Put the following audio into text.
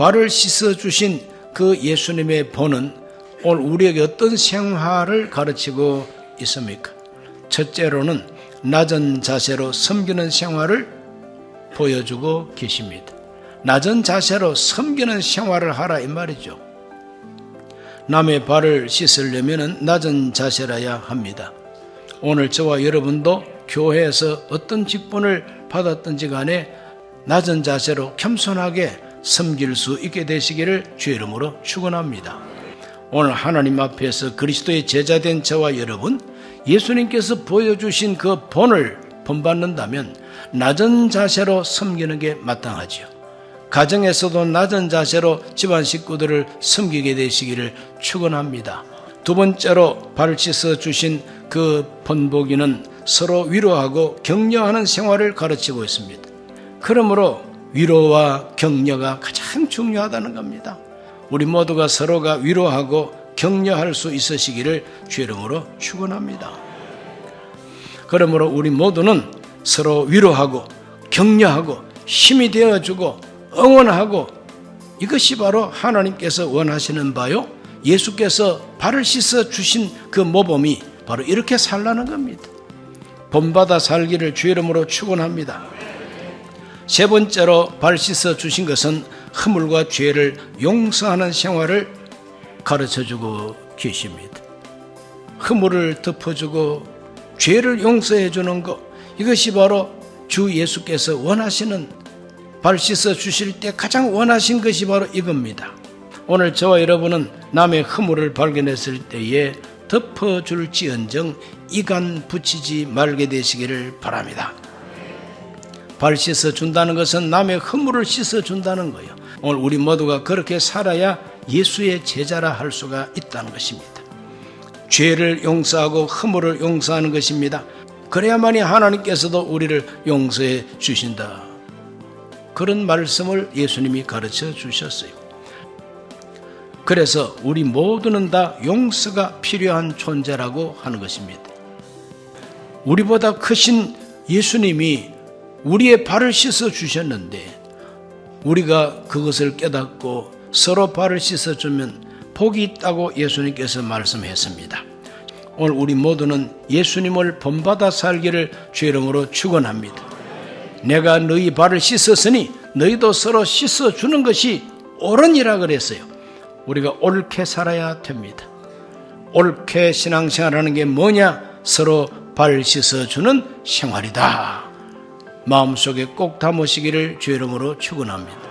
발을 씻어 주신 그 예수님의 본은 오늘 우리에게 어떤 생활을 가르치고 있습니까? 첫째로는 낮은 자세로 섬기는 생활을 보여주고 계십니다. 낮은 자세로 섬기는 생활을 하라 이 말이죠. 남의 발을 씻으려면 낮은 자세라야 합니다. 오늘 저와 여러분도 교회에서 어떤 직분을 받았든지 간에 낮은 자세로 겸손하게 섬길 수 있게 되시기를 주의 이름으로 축원합니다. 오늘 하나님 앞에서 그리스도의 제자된 저와 여러분 예수님께서 보여주신 그 본을 본받는다면 낮은 자세로 섬기는 게 마땅하지요. 가정에서도 낮은 자세로 집안 식구들을 섬기게 되시기를 축원합니다. 두 번째로 발 씻어 주신 그 본보기는 서로 위로하고 격려하는 생활을 가르치고 있습니다. 그러므로 위로와 격려가 가장 중요하다는 겁니다. 우리 모두가 서로가 위로하고 격려할 수 있으시기를 주 이름으로 축원합니다. 그러므로 우리 모두는 서로 위로하고 격려하고 힘이 되어주고 응원하고 이것이 바로 하나님께서 원하시는 바요. 예수께서 발을 씻어 주신 그 모범이 바로 이렇게 살라는 겁니다. 본받아 살기를 주 이름으로 축원합니다. 세 번째로 발 씻어 주신 것은 허물과 죄를 용서하는 생활을 가르쳐 주고 계십니다. 허물을 덮어주고 죄를 용서해 주는 것 이것이 바로 주 예수께서 원하시는 발 씻어 주실 때 가장 원하신 것이 바로 이겁니다. 오늘 저와 여러분은 남의 허물을 발견했을 때에 덮어줄지언정 이간 붙이지 말게 되시기를 바랍니다. 발 씻어 준다는 것은 남의 허물을 씻어 준다는 거예요. 오늘 우리 모두가 그렇게 살아야 예수의 제자라 할 수가 있다는 것입니다. 죄를 용서하고 허물을 용서하는 것입니다. 그래야만이 하나님께서도 우리를 용서해 주신다. 그런 말씀을 예수님이 가르쳐 주셨어요. 그래서 우리 모두는 다 용서가 필요한 존재라고 하는 것입니다. 우리보다 크신 예수님이 우리의 발을 씻어 주셨는데 우리가 그것을 깨닫고 서로 발을 씻어 주면 복이 있다고 예수님께서 말씀했습니다. 오늘 우리 모두는 예수님을 본받아 살기를 주 이름으로 축원합니다. 내가 너희 발을 씻었으니 너희도 서로 씻어 주는 것이 옳으니라 그랬어요. 우리가 옳게 살아야 됩니다. 옳게 신앙생활하는 게 뭐냐? 서로 발 씻어 주는 생활이다. 마음속에 꼭 담으시기를 주 이름으로 축원합니다.